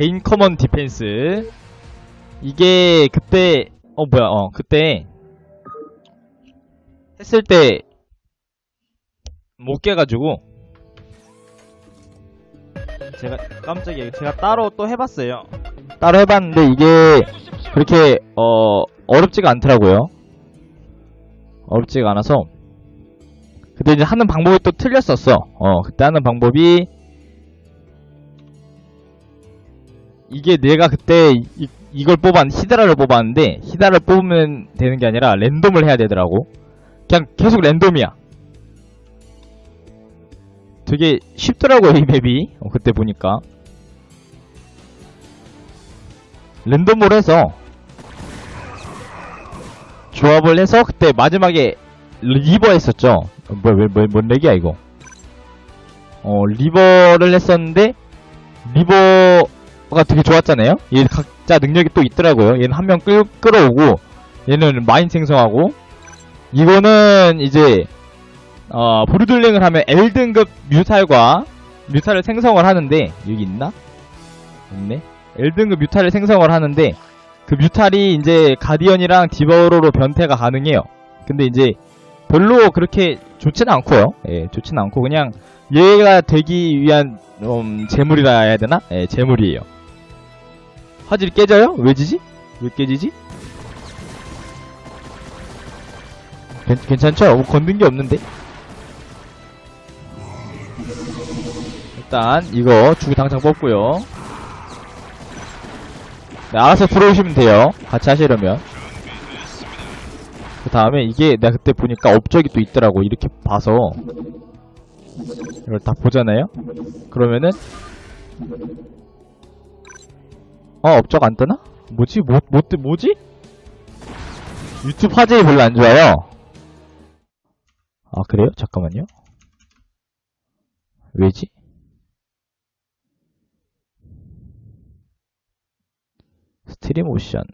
개인 커먼 디펜스. 이게 그때 어 뭐야 어 그때 했을 때 못 깨가지고 제가 깜짝이야. 제가 따로 또 해봤어요. 따로 해봤는데 이게 그렇게 어 어렵지가 않더라고요. 어렵지가 않아서. 그때 이제 하는 방법이 또 틀렸었어. 어 그때 하는 방법이 이게 내가 그때 이, 이걸 뽑았 히드라를 뽑았는데 히드라를 뽑으면 되는 게 아니라 랜덤을 해야 되더라고. 그냥 계속 랜덤이야. 되게 쉽더라고요 이 맵이. 어, 그때 보니까. 랜덤으로 해서 조합을 해서 그때 마지막에 리버 했었죠. 어, 뭐, 뭐, 뭐, 뭔 렉이야 이거? 어 리버를 했었는데 리버 가 되게 좋았잖아요 얘 각자 능력이 또 있더라고요 얘는 한 명 끌어오고 얘는 마인 생성하고 이거는 이제 어, 브루들링을 하면 L등급 뮤탈과 뮤탈을 생성을 하는데 여기 있나? 있네. L등급 뮤탈을 생성을 하는데 그 뮤탈이 이제 가디언이랑 디버로로 변태가 가능해요. 근데 이제 별로 그렇게 좋지는 않고요. 예, 좋지는 않고 그냥 얘가 되기 위한 음, 재물이라 해야 되나? 예, 재물이에요. 화질이 깨져요? 왜 지지? 왜 깨지지? 괜, 괜찮죠? 뭐 건든 게 없는데? 일단 이거 주구 당장 뽑고요. 네, 알아서 들어오시면 돼요. 같이 하시려면. 그 다음에 이게 내가 그때 보니까 업적이 또 있더라고. 이렇게 봐서 이걸 다 보잖아요. 그러면은 어 업적 안 뜨나? 뭐지? 뭐, 뭐, 뜨- 뭐지? 유튜브 화질이 별로 안 좋아요. 아 그래요? 잠깐만요. 왜지? 스트림 오션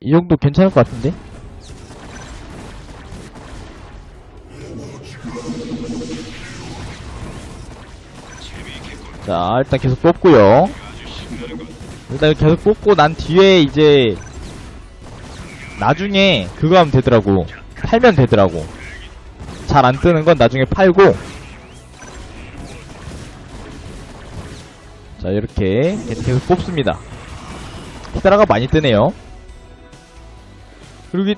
이 정도 괜찮을 것 같은데? 자 일단 계속 뽑고요. 일단 계속 뽑고 난 뒤에 이제 나중에 그거 하면 되더라고. 팔면 되더라고. 잘 안 뜨는 건 나중에 팔고. 자 이렇게 계속 뽑습니다. 히드라가 많이 뜨네요. 그리고 이-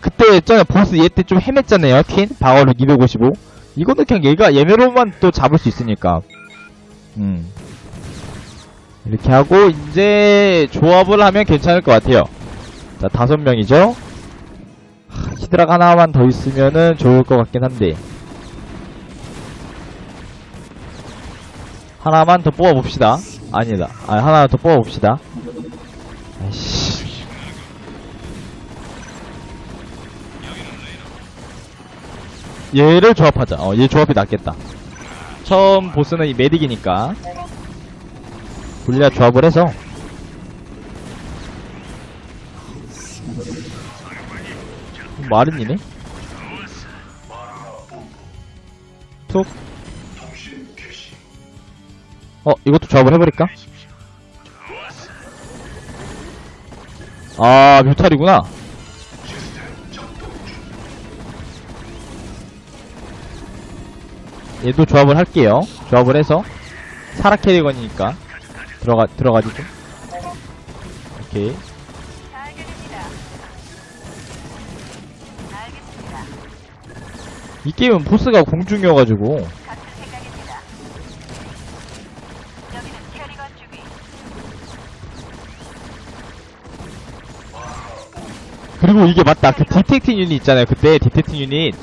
그때 전에 보스 얘 때 좀 헤맸잖아요 퀸? 방어력 255 이거는 그냥 얘가 예매로만 또 잡을 수 있으니까 음. 이렇게 하고 이제 조합을 하면 괜찮을 것 같아요. 자 다섯 명이죠? 하, 히드라가 하나만 더 있으면은 좋을 것 같긴 한데. 하나만 더 뽑아봅시다. 아니다. 아 하나 더 뽑아봅시다. 아이씨. 얘를 조합하자. 어 얘 조합이 낫겠다 처음 보스는 이 메딕이니까 골리앗 조합을 해서 마른이네 툭 어, 이것도 조합을 해버릴까? 아, 뮤탈이구나. 얘도 조합을 할게요. 조합을 해서 사라 캐리건이니까 들어가 들어가지죠. 오케이. 이 게임은 보스가 공중이어가지고. 그리고 이게 맞다. 그 디텍팅 유닛 있잖아요. 그때 디텍팅 유닛.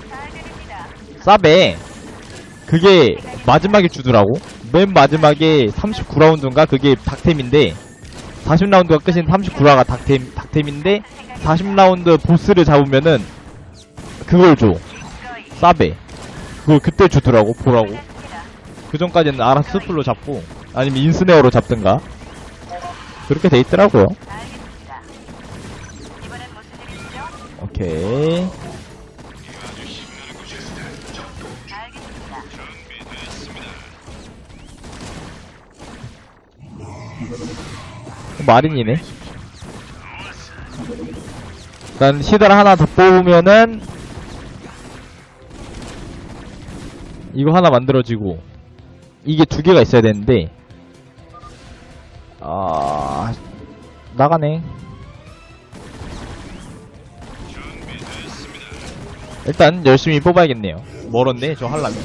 쌉에 그게 마지막에 주더라고. 맨 마지막에 39라운드인가 그게 닥템인데 40라운드가 끝인 39라가 닥템 닥템인데 40라운드 보스를 잡으면은 그걸 줘. 싸베. 그걸 그때 주더라고. 보라고. 그 전까지는 알아서 스플로 잡고 아니면 인스네어로 잡든가 그렇게 돼 있더라고요. 오케이. 마린이네. 일단 시드라 하나 더 뽑으면은 이거 하나 만들어지고 이게 두 개가 있어야 되는데 아 나가네. 일단 열심히 뽑아야겠네요. 멀었네 저 하려면.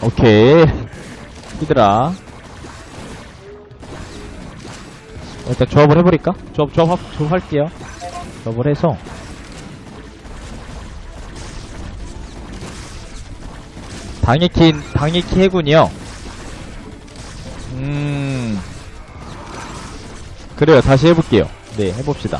오케이 히드라. 일단 조합을 해버릴까? 조합 조합 합- 조합할게요. 조합을 해서 방해키 방해키 해군이요. 음 그래요 다시 해볼게요. 네 해봅시다.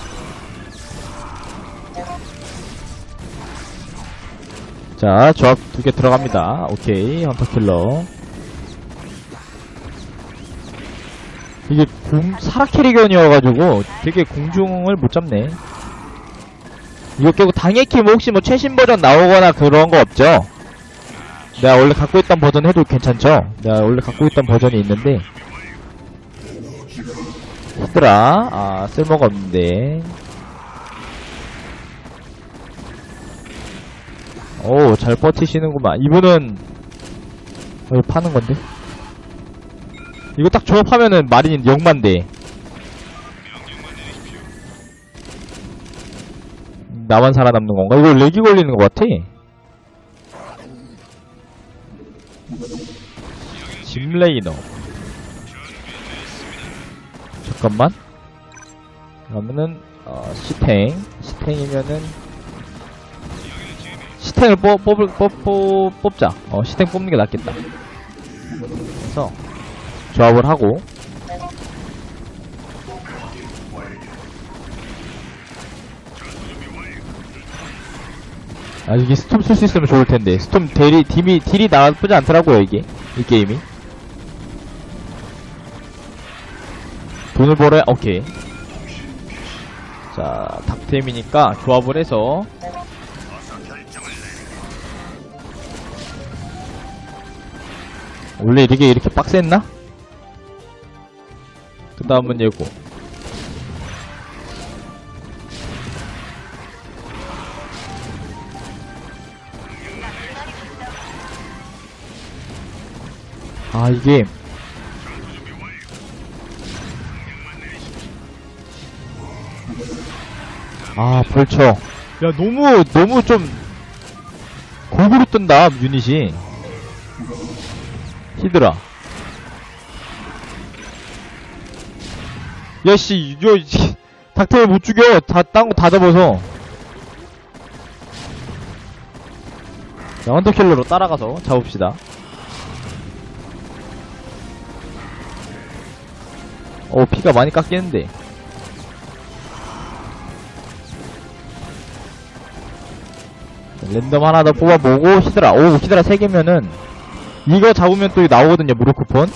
자 조합 두 개 들어갑니다. 오케이 헌터킬러. 이게 공, 사라 캐리건이어가지고 되게 공중을 못 잡네. 이거 깨고 당해키 뭐 혹시 뭐 최신 버전 나오거나 그런 거 없죠? 내가 원래 갖고 있던 버전 해도 괜찮죠? 내가 원래 갖고 있던 버전이 있는데 히드라 아 쓸모가 없는데 오 잘 버티시는구만 이분은 어, 파는 건데 이거 딱 조합하면은 마린 0만 대 나만 살아남는 건가? 이거 렉이 걸리는 것 같아. 짐레이너. 잠깐만. 그러면은 어, 시탱. 시탱이면은 시탱을 뽑, 뽑을, 뽑, 뽑, 뽑자. 어 시탱 뽑는 게 낫겠다. 그래서 조합을 하고. 아 이게 스톰 쓸 수 있으면 좋을 텐데. 스톰 딜이 딜이 딜이 나쁘지 않더라고요 이게. 이 게임이. 돈을 벌어야 오케이. 자 닥템이니까 조합을 해서. 원래 이게 이렇게 빡셌나? 그 다음은 얘고. 아 이게 아 벌쳐. 야 너무 너무 좀 골고루 뜬다 유닛이. 히드라 야씨 이거 닥터를 못 죽여. 다딴거다 잡아서. 자 헌터킬러로 따라가서 잡읍시다. 어 피가 많이 깎이는데. 랜덤 하나 더 뽑아보고 히드라. 오 히드라 3개면은 이거 잡으면 또 나오거든요 무료 쿠폰.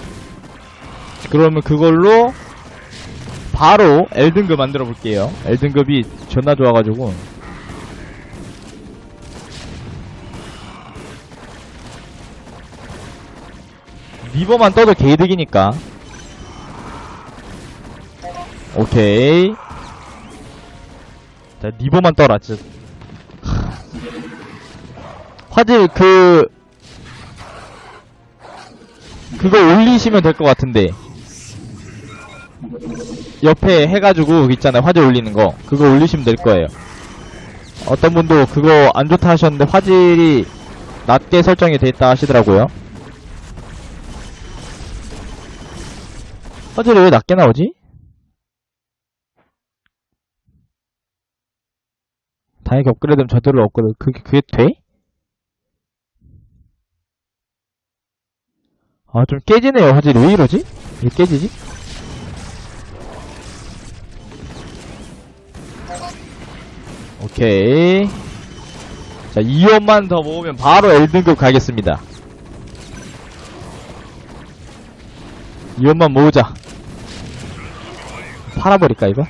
그러면 그걸로 바로 L등급 만들어 볼게요. L등급이 존나 좋아가지고. 리버만 떠도 개이득이니까. 오케이. 자 리버만 떠라 진짜 하. 화질 그 그거 올리시면 될 것 같은데 옆에 해가지고 있잖아요 화질 올리는 거 그거 올리시면 될 거예요 어떤 분도 그거 안 좋다 하셨는데 화질이 낮게 설정이 돼 있다 하시더라고요 화질이 왜 낮게 나오지? 다행히 업그레이드면 저대로 업그레이드 그게 그게 돼? 아, 좀 깨지네요, 화질이. 왜 이러지? 왜 깨지지? 오케이. 자, 2원만 더 모으면 바로 L등급 가겠습니다. 2원만 모으자. 팔아버릴까, 이거?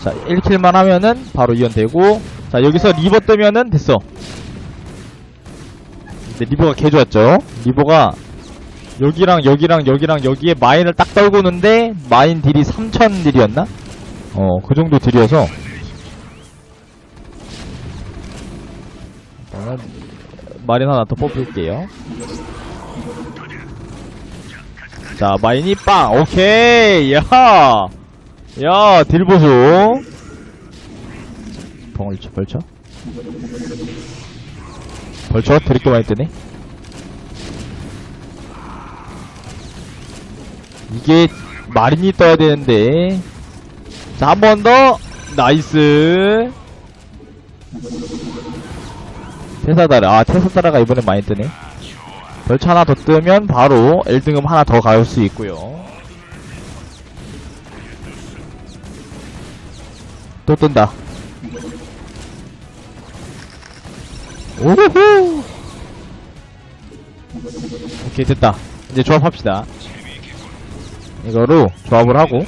자, 1킬만 하면은 바로 2원 되고, 자, 여기서 리버 뜨면은 됐어. 근데 리버가 개 좋았죠? 리버가 여기랑 여기랑 여기랑 여기에 마인을 딱 떨구는데 마인 딜이 3000 딜이었나? 어, 그 정도 딜이어서 일단은 마린 하나 더 뽑을게요. 자, 마인이 빵! 오케이! 야! 야, 딜 보소! 벌쳐, 벌쳐? 벌쳐? 드립도 많이 뜨네? 이게, 마린이 떠야 되는데. 자, 한 번 더! 나이스! 테사다라. 아, 테사다라가 이번에 많이 뜨네. 벌처 하나 더 뜨면 바로 엘등급 하나 더갈수 있고요. 또 뜬다. 오호! 오케이, 됐다. 이제 조합합시다. 이거로 조합을 하고,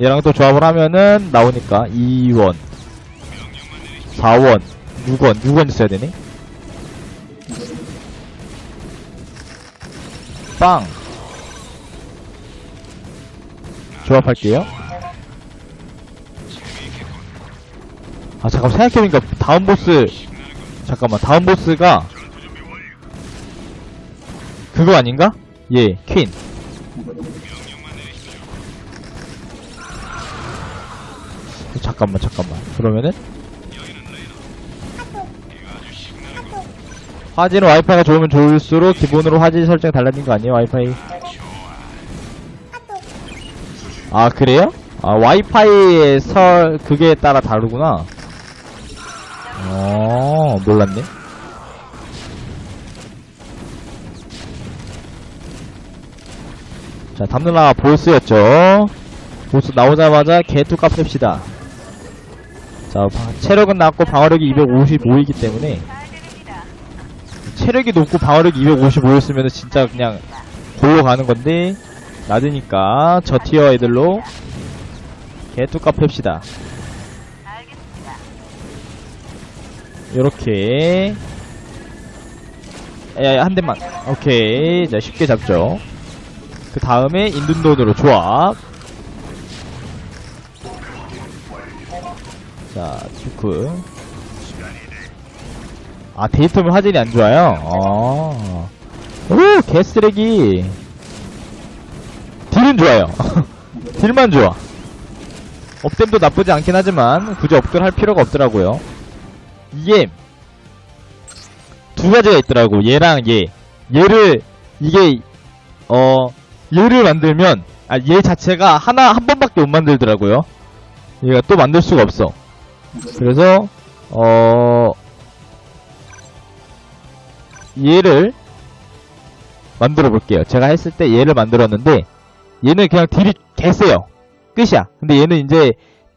얘랑 또 조합을 하면은 나오니까 2원, 4원, 6원, 6원 있어야 되네? 빵! 조합할게요. 아, 잠깐, 생각해보니까 다음 보스, 잠깐만, 다음 보스가, 그거 아닌가? 예, 퀸. 잠깐만, 잠깐만. 그러면은? 화질은 와이파이가 좋으면 좋을수록 기본으로 화질 설정 달라진 거 아니에요, 와이파이? 아, 그래요? 아, 와이파이의 설, 그게 따라 다르구나. 어, 몰랐네. 자, 담누나가 보스였죠. 보스 나오자마자 개투 깝습시다. 자, 바- 체력은 낮고 방어력이 255이기 때문에. 체력이 높고 방어력이 255였으면 진짜 그냥 골로 가는 건데 낮으니까 저 티어 애들로 개뚜까 팹시다. 요렇게 야야 한 대만 오케이 자 쉽게 잡죠 그 다음에 인둔돈으로 조합 자 듀크 아 데이터면 화질이 안 좋아요 어. 오 개쓰레기 딜은 좋아요 딜만 좋아 업템도 나쁘지 않긴 하지만 굳이 업글 할 필요가 없더라고요 이게 두 가지가 있더라고. 얘랑 얘. 얘를 이게 어 얘를 만들면 아 얘 자체가 하나 한 번밖에 못 만들더라고요. 얘가 또 만들 수가 없어. 그래서 어 얘를 만들어 볼게요. 제가 했을 때 얘를 만들었는데 얘는 그냥 딜이 개세요. 끝이야. 근데 얘는 이제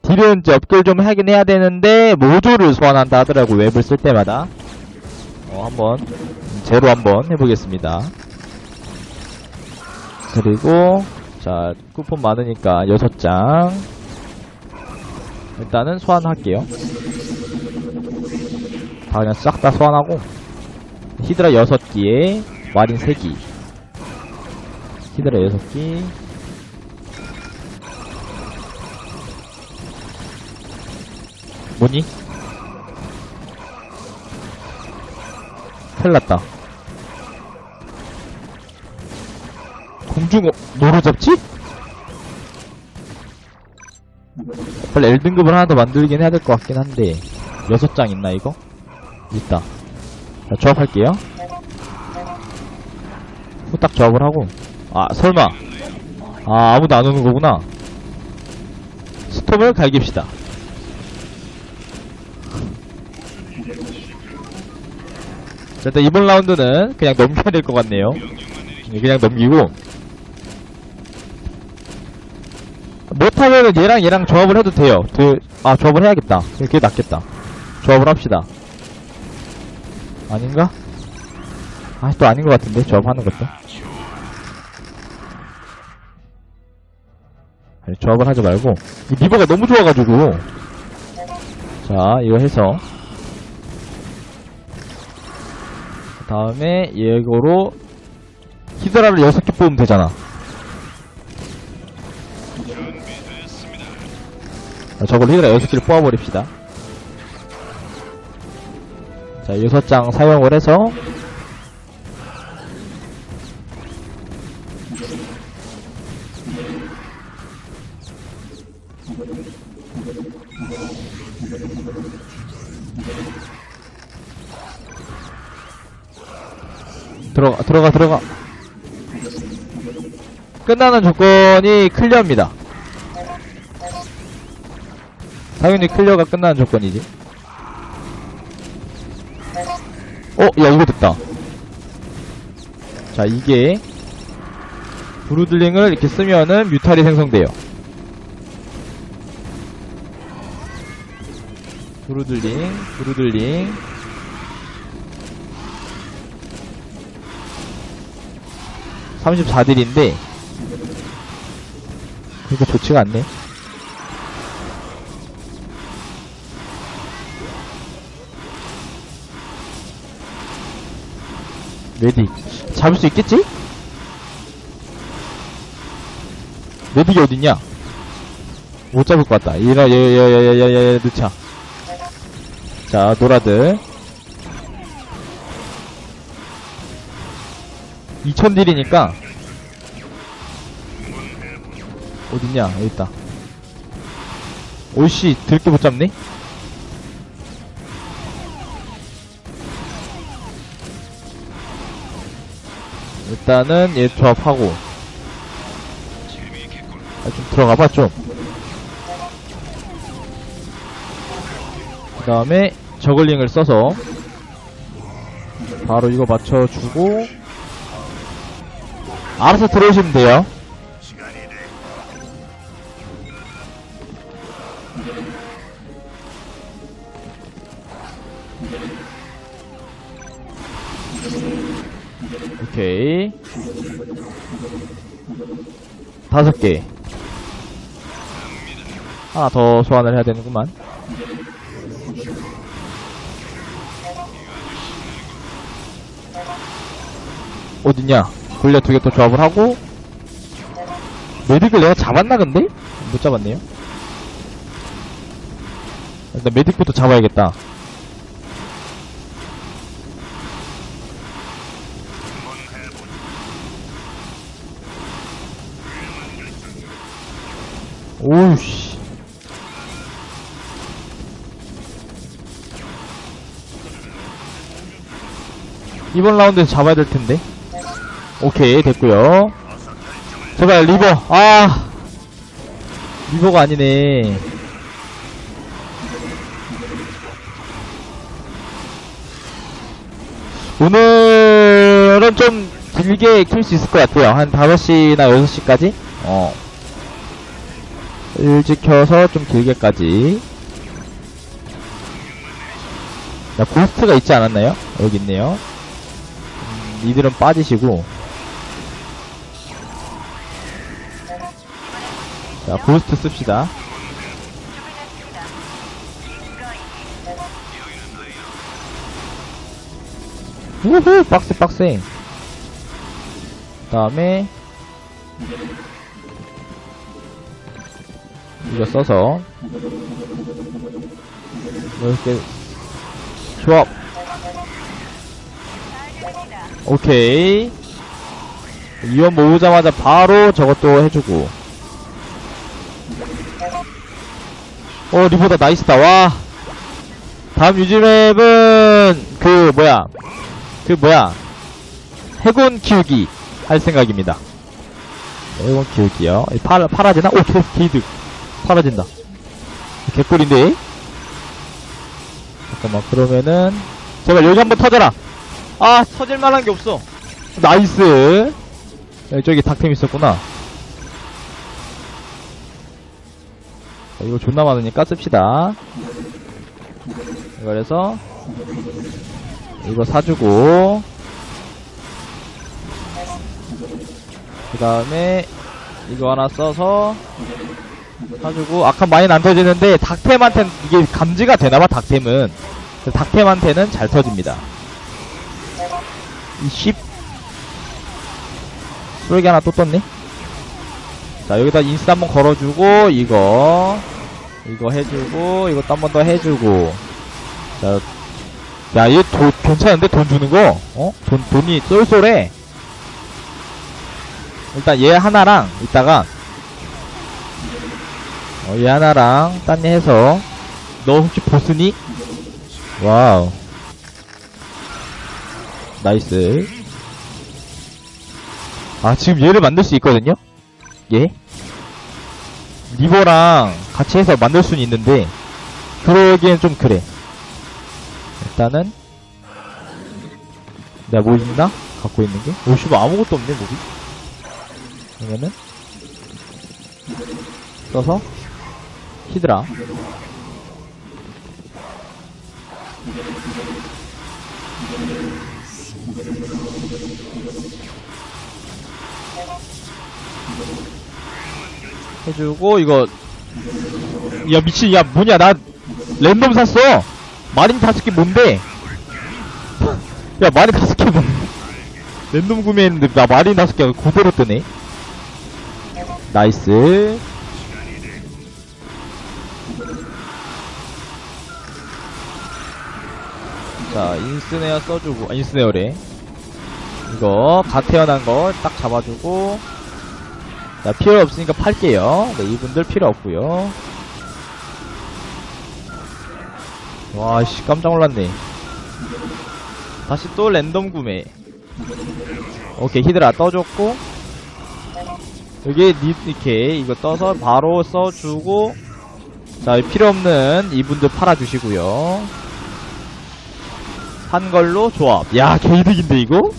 딜은 이제 업글 좀 하긴 해야 되는데 모조를 소환한다 하더라고 웹을 쓸 때마다 어 한번 제로 한번 해보겠습니다 그리고 자 쿠폰 많으니까 6장 일단은 소환할게요 다 그냥 싹 다 소환하고 히드라 6기에 마린 3기 히드라 6기 뭐니? 큰일 났다. 공중, 어, 뭐로 잡지? 빨리 L등급을 하나 더 만들긴 해야 될 것 같긴 한데, 여섯 장 있나, 이거? 있다. 자, 조합할게요. 후딱 조합을 하고, 아, 설마. 아, 아무도 안 오는 거구나. 스톱을 갈깁시다. 자, 일단 이번 라운드는 그냥 넘겨야 될 것 같네요. 네, 그냥 넘기고. 못하면은 얘랑 얘랑 조합을 해도 돼요. 그, 아, 조합을 해야겠다. 그게 낫겠다. 조합을 합시다. 아닌가? 아, 또 아닌 것 같은데, 조합하는 것도. 아니, 조합을 하지 말고. 이 리버가 너무 좋아가지고. 자, 이거 해서. 그 다음에 얘거로 히드라를 6개 뽑으면 되잖아. 저걸 히드라 6개를 뽑아버립시다. 자, 6장 사용을 해서 들어가, 들어가, 들어가. 끝나는 조건이 클리어입니다. 당연히 클리어가 끝나는 조건이지. 어, 야, 이거 됐다. 자, 이게, 브루들링을 이렇게 쓰면은 뮤탈이 생성돼요. 브루들링, 브루들링. (34딜인데) 그렇게 좋지가 않네 메딕 잡을 수 있겠지? 메딕이 어딨냐? 못 잡을 것 같다. 이라, 야야야야야야 늦자. 자, 노라드. 2000딜이니까. 어딨냐? 여기 있다. 오이씨, 들게 못 잡네? 일단은 얘 조합하고 아, 좀 들어가봐 좀. 그 다음에 저글링을 써서 바로 이거 맞춰주고 알아서 들어오시면 돼요. 다섯 개. 하나 더 소환을 해야 되는구만. 어딨냐? 골리앗 두개더 조합을 하고, 메딕을 내가 잡았나, 근데? 못 잡았네요. 일단 메딕부터 잡아야겠다. 오우씨. 이번 라운드에서 잡아야 될 텐데. 오케이, 됐고요 제발, 리버. 아. 리버가 아니네. 오늘은 좀 길게 킬 수 있을 것 같아요. 한 5시나 6시까지? 어. 일찍 켜서 좀 길게까지. 야, 고스트가 있지 않았나요? 여기 있네요. 음, 이들은 빠지시고. 자, 고스트 씁시다. 우후, 빡세, 빡세. 그 다음에, 이거 써서. 이렇게 조합. 오케이. 이원 모으자마자 바로 저것도 해주고. 어 리포다 나이스다. 와. 다음 유즈맵은 그 뭐야? 그 뭐야? 해군 키우기 할 생각입니다. 해군 키우기요. 팔, 팔아지나? 오 개, 게이득 사라진다. 개꿀인데? 잠깐만, 그러면은, 제발 여기 한번 터져라! 아, 터질 만한 게 없어. 나이스! 야, 저기 닥템 있었구나. 자, 이거 존나 많으니까 씁시다. 이걸 해서, 이거 사주고, 그 다음에, 이거 하나 써서, 사주고 아까 많이는 안 터지는데 닥템한테는 이게 감지가 되나봐 닥템은 닥템한테는 잘 터집니다 이 씹. 쓰레기 하나 또 떴네? 자, 여기다 인스 한번 걸어주고, 이거. 이거 해주고, 이것도 한 번 더 해주고. 자, 야, 얘 돈, 괜찮은데? 돈 주는 거? 어? 돈, 돈이 쏠쏠해. 일단 얘 하나랑, 이따가, 어, 얘 하나랑, 딴 애 해서, 너 혹시 보스니? 와우. 나이스. 아, 지금 얘를 만들 수 있거든요? 얘? 리버랑 같이 해서 만들 수는 있는데, 그러기엔 좀 그래. 일단은, 내가 뭐 있나? 갖고 있는 게? 오, 씨발, 아무것도 없네, 목이. 그러면은, 써서, 히드라. 해주고 이거. 야 미친 야 뭐냐 나 랜덤 샀어. 마린 다섯 개 뭔데? 야 마린 다섯 개 뭔데? 랜덤 구매했는데 나 마린 다섯 개가 그대로 뜨네. 나이스 자 인스네어 써주고 아 인스네어래 이거 갓 태어난 거딱 잡아주고 자, 필요 없으니까 팔게요. 네, 이분들 필요 없고요 와, 씨, 깜짝 놀랐네. 다시 또 랜덤 구매. 오케이, 히드라 떠줬고. 여기, 니, 이렇게, 이거 떠서 바로 써주고. 자, 필요 없는 이분들 팔아주시고요 한 걸로 조합. 야, 개이득인데, 이거?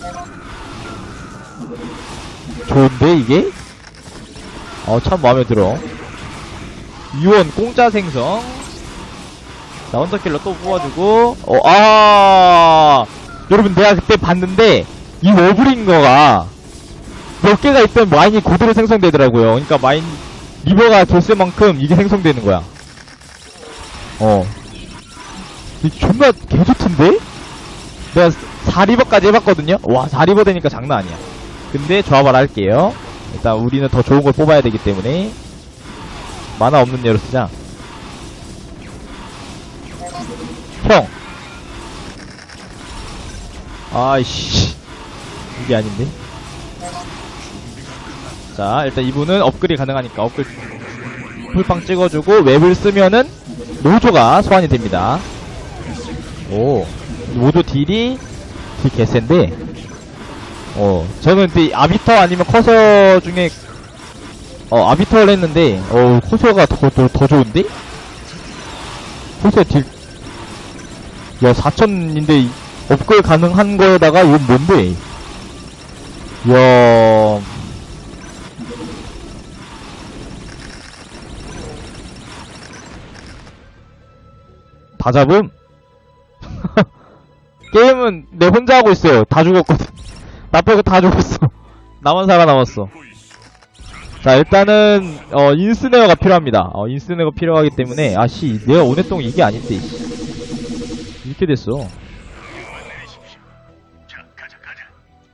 좋은데, 이게? 어, 참 마음에 들어. 유언 공짜 생성. 자, 헌터킬러 또 뽑아주고. 어, 아! 여러분, 내가 그때 봤는데, 이 워블인 거가, 몇 개가 있던 마인이 그대로 생성되더라고요. 그러니까 마인, 리버가 됐을 만큼 이게 생성되는 거야. 어. 이게 존나 개좋던데? 내가 4리버까지 해봤거든요? 와, 4리버 되니까 장난 아니야. 근데 조합을 할게요. 일단 우리는 더 좋은 걸 뽑아야 되기 때문에 만화 없는 예로 쓰자 형 아이씨 이게 아닌데 자 일단 이분은 업글이 가능하니까 업글 풀빵 찍어주고 웹을 쓰면은 노조가 소환이 됩니다 오 노조 딜이 딜 개센데 어, 저는 근데 아비터 아니면 커서 중에 어 아비터를 했는데 어 커서가 더 더 더 좋은데? 커서 딜. 야 4천인데 업글 가능한 거에다가 이건 뭔데? 야. 다 잡음? 게임은 내 혼자 하고 있어요. 다 죽었거든. 나 빼고 다 죽었어. 나만 살아남았어. 자, 일단은, 어, 인스네어가 필요합니다. 어, 인스네어가 필요하기 때문에, 아씨, 내가 오랫동안 이게 아닌데, 씨. 이렇게 됐어.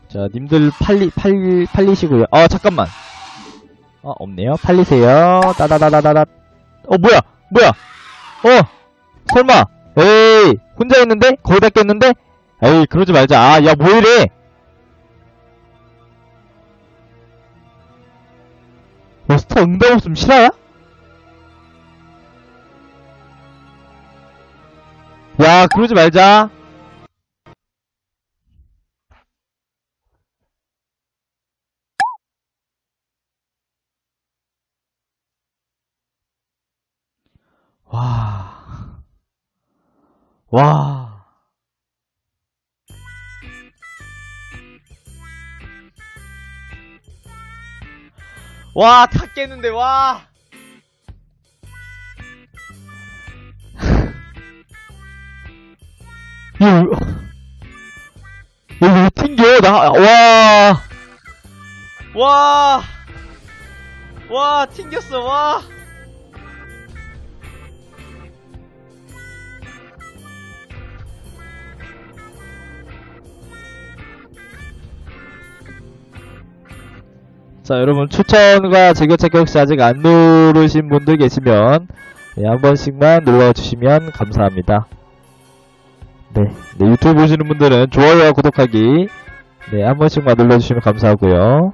자, 님들 팔리, 팔, 팔리시고요. 어, 잠깐만. 어, 없네요. 팔리세요. 따다다다다다. 어, 뭐야? 뭐야? 어! 설마! 에 이! 혼자 있는데? 거의 다 깼는데? 에이, 그러지 말자. 아, 야, 뭐 이래! 야, 스타 응답 없으면 실화야? 야, 그러지 말자. 와. 와. 와, 다 깼는데, 와! 이거, 이거 왜 튕겨? 나, 와! 와! 와, 튕겼어, 와! 자, 여러분 추천과 즐겨찾기 혹시 아직 안 누르신 분들 계시면 네, 한 번씩만 눌러주시면 감사합니다. 네, 네, 유튜브 보시는 분들은 좋아요와 구독하기 네, 한 번씩만 눌러주시면 감사하고요.